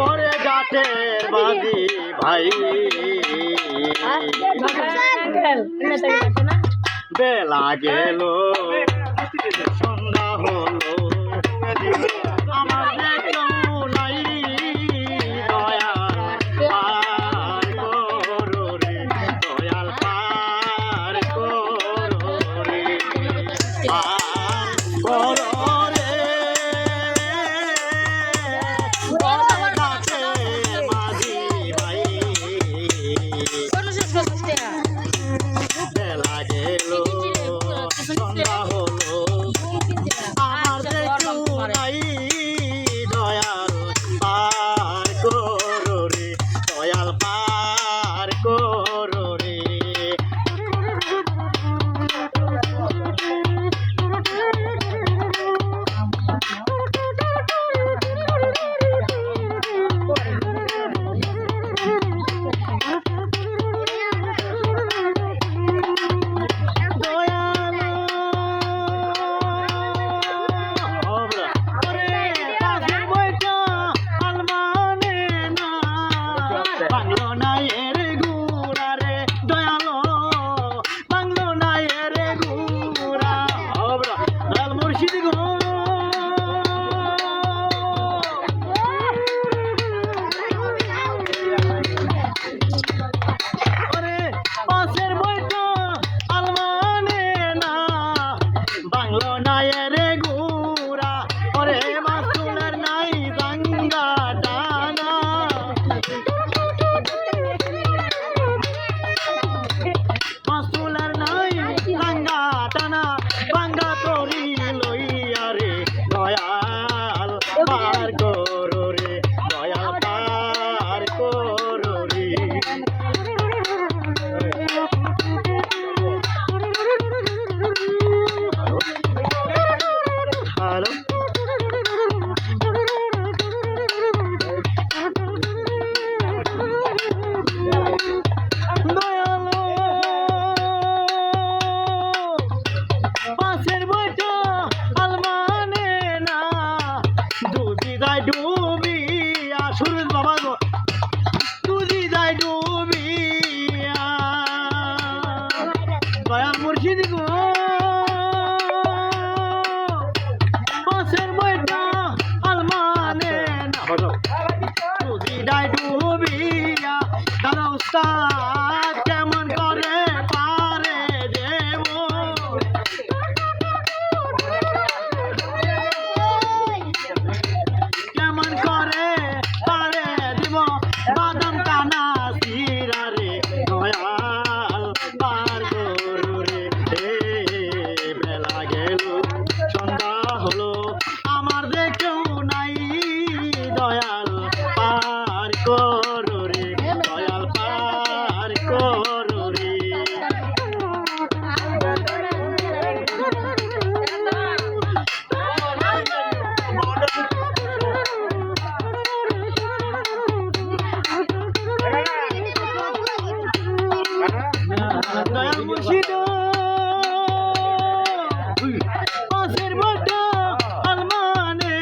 পরে যাতে বাজি ভাই। বেলা গেল সন্ধ্যা হল। বেলা গেল সন্ধ্যা না Hold on. দয়াল মুর্শিদ। অসের বট আলমানে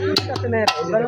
ঠিক আছে নে আর